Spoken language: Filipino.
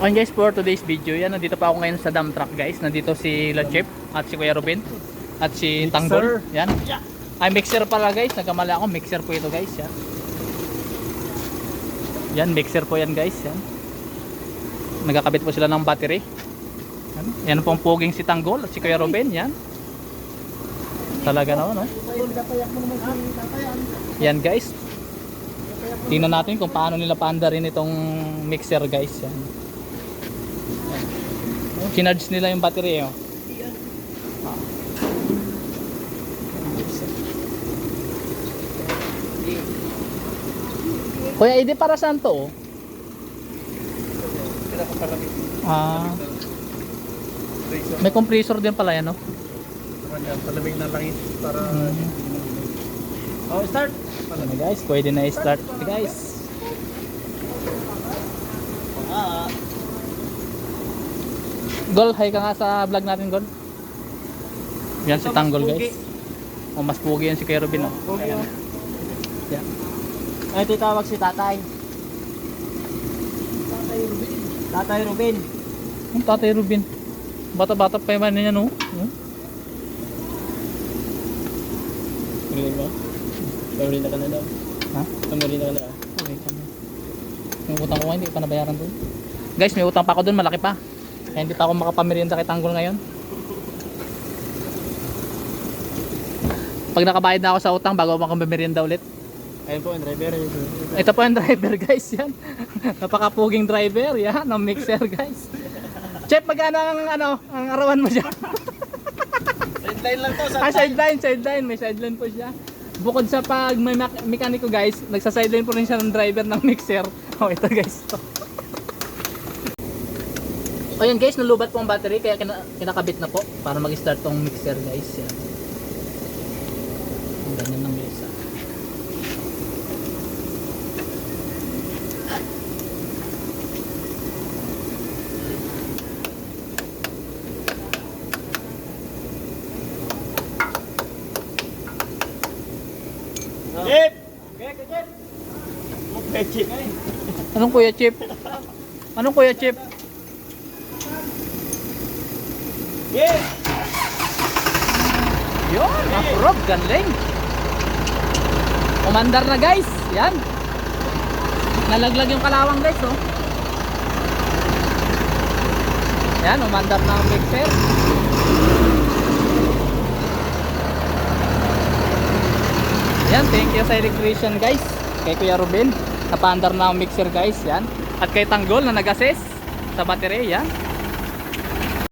Okay guys, for today's video, yan, nandito pa ako ngayon sa dump truck guys. Nandito si Chip at si Kuya Ruben at si Tanggol. Yan. Ay, mixer pala guys. Nagkamali ako. Mixer po ito guys. Yan. Yan, mixer po yan guys. Yan. Nagkakabit po sila ng battery. Yan, yan pong poging si Tanggol at si Kuya Ruben. Yan. Talaga naman, no? Yan guys. Tingnan natin kung paano nila paanda rin itong mixer guys. Yan. Yan. Kinarge nila yung battery. Oh. Ah. Kuya, hindi para saan to? oh? Ah, may compressor din pala yan, no? Palamig na langit para... Mm. Oh, start! Ano guys, pwede na i-start guys. Ah, Gol, hi ka nga sa vlog natin, Gol. Yan si Tanggol, guys. O, mas pugi yan si Kuya Robin, oh. Pogi, Ayan. oh. Yan. Ay, titawag si tatay. Tatay Ruben. Ang tatay Robin. Bata-bata pa yung niya, no? Hmm? Ruben ba? Pamilina ka na daw. Ha? Pamilina ka na. Okay, kami. Yung utang ko nga, hindi ko pa nabayaran doon. Guys, may utang pa ako doon, malaki pa. Kaya hindi pa ako makapamerienda kay Tanggol ngayon. Pag nakabayad na ako sa utang, bago ako makamerienda ulit. Ayun po, ang driver. Ito po ang driver guys, yan. Napakapuging driver, yan, ng mixer guys. Chef, magkano ang ano, ang arawan mo siya? Sideline lang to. ah, sideline, sideline, may sideline po siya. Bukod sa pag may mekaniko guys, nagsa-sideline po rin siya ng driver ng mixer. Oh, ito guys. To. O yan guys, nalubat po ang battery kaya kina- kinakabit na po para mag-start tong mixer guys. Yan. Ganyan ng mesa. Chip! Okay, Chip! Okay, Chip. Anong kuya Chip? Anong kuya Chip? Yes! Yun, approve, galing. Umandar na guys, yan. Nalaglag yung kalawang guys, oh. Yan, umandar na ang mixer. Yan, thank you sa electrician guys. Kay Kuya Ruben, napandar na ang mixer guys, yan. At kay Tanggol na nag-assess sa battery, yan.